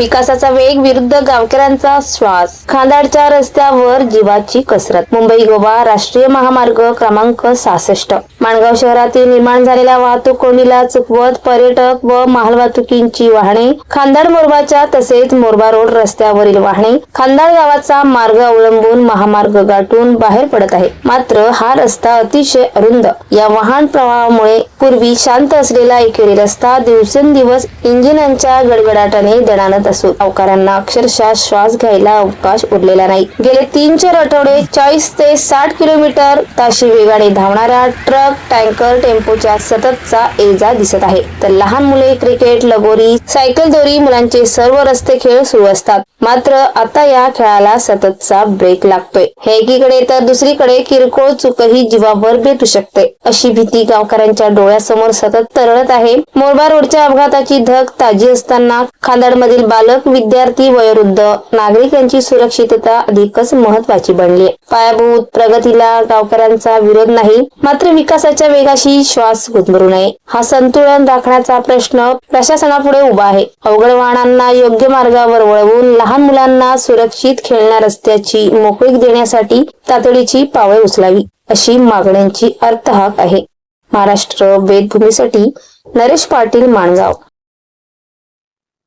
विकासाचा वेग विरुद्ध गावकऱ्यांचा श्वास. खांदाडच्या रस्त्यावर जीवाची कसरत. मुंबई गोवा राष्ट्रीय महामार्ग क्रमांक सहासष्ट. माणगाव शहरातील निर्माण झालेल्या वाहतूक कोंडीला चुकवत पर्यटक व मालवाहतुकींची वाहने खांदाड मोरबाच्या तसेच मोरबा रोड रस्त्यावरील वाहने खांदाड गावाचा मार्ग अवलंबून महामार्ग गाठून बाहेर पडत आहे. मात्र हा रस्ता अतिशय अरुंद. या वाहन प्रवाहामुळे पूर्वी शांत असलेला एकेरी रस्ता दिवसेंदिवस इंजिनांच्या गडगडाटाने दणाणत असून गावकऱ्यांना अक्षरशः श्वास घ्यायला अवकाश उरलेला नाही. गेले तीन चार आठवडे चाळीस ते साठ किलोमीटर ताशी वेगाने धावणाऱ्या ट्रक टँकर टेम्पोच्या सततचा एजा दिसत आहे. तर लहान मुले क्रिकेट लगोरी सायकल दोरी मुलांचे सर्व रस्ते खेळ सुरू असतात. मात्र आता या खेळाला सततचा ब्रेक लागतोय. हे एकीकडे तर दुसरीकडे किरकोळ चुकही जीवावर भेटू शकते. अशी भीती गावकऱ्यांच्या डोळ्यासमोर सतत तरळत आहे. मोरबा रोडच्या अपघाताची धग ताजी असताना खांदाडमधील बालक विद्यार्थी वयोवृद्ध नागरिक यांची सुरक्षितता अधिकच महत्वाची बनली. पायाभूत प्रगतीला गावकऱ्यांचा विरोध नाही मात्र विकासाच्या वेगाशी श्वास गुदमरू नये. हा संतुलन राखण्याचा प्रश्न प्रशासनापुढे उभा आहे. अवघड वाहनांना योग्य मार्गावर वळवून लहान मुलांना सुरक्षित खेळण्या रस्त्याची मोकळीक देण्यासाठी तातडीची पावले उचलावी अशी मागण्यांची अर्थहाक आहे. महाराष्ट्र वेदभूमीसाठी नरेश पाटील माणगाव.